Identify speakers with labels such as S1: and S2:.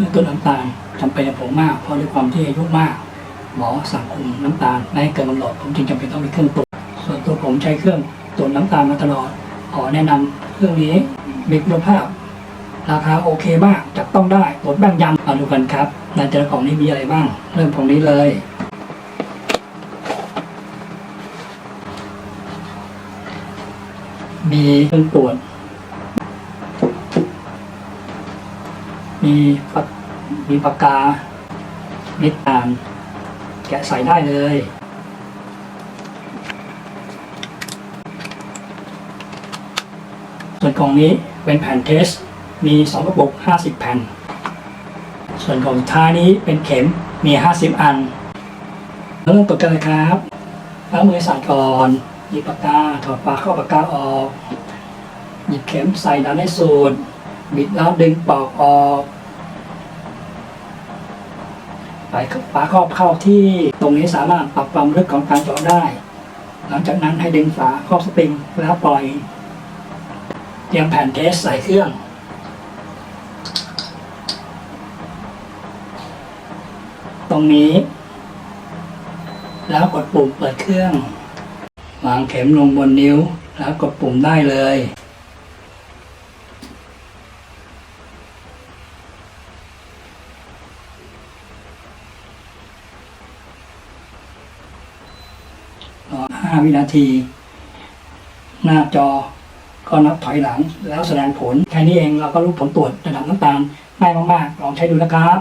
S1: รื่องตรวจน้ำตาลจำเป็นกับผมมาก เพราะด้วยความที่อายุมาก หมอสั่งคุมน้ำตาลไม่ให้เกินกำหนดผมจึงจำเป็นต้องมีเครื่องตรวจส่วนตัวผมใช้เครื่องตรวจน้ำตาลมาตลอด ขอแนะนำเครื่องนี้มีคุณภาพ ราคาโอเคมากจับต้องได้ตรวจแม่นยำมาดูกันครับในแต่ละกล่องนี้มีอะไรบ้าง เริ่มของนี้เลยมีเครื่องตรวจ มีปากมีปากกาม็ดตาลแกะใส่ได้เลย ส่วนกล่องนี้เป็นแผ่นเทส มี2กระปุก50 แผ่น ส่วนของท้ายนี้เป็นเข็มมี 50 อันแล้วเริ่มตรวจกันเลยครับล้ามือสะอาดก่อน หยิบปากกา ถอดปากเข้าปากกาออก หยิบเข็มใส่ดันให้สูด บิดแล้วดึงปอกออกไปฝาครอบเข้าที่ตรงนี้สามารถปรับความลึกของการเจาะได้ หลังจากนั้นให้ดึงฝาครอบสปริงแล้วปล่อย เตรียมแผ่นเทสใส่เครื่องตรงนี้ แล้วกดปุ่มเปิดเครื่อง วางเข็มลงบนนิ้ว แล้วกดปุ่มได้เลย รอ5วินาที หน้าจอก็นับถอยหลังแล้วแสดงผล แค่นี้เองเราก็รู้ผลตรวจระดับน้ำตาลง่ายมากๆ ลองใช้ดูนะครับ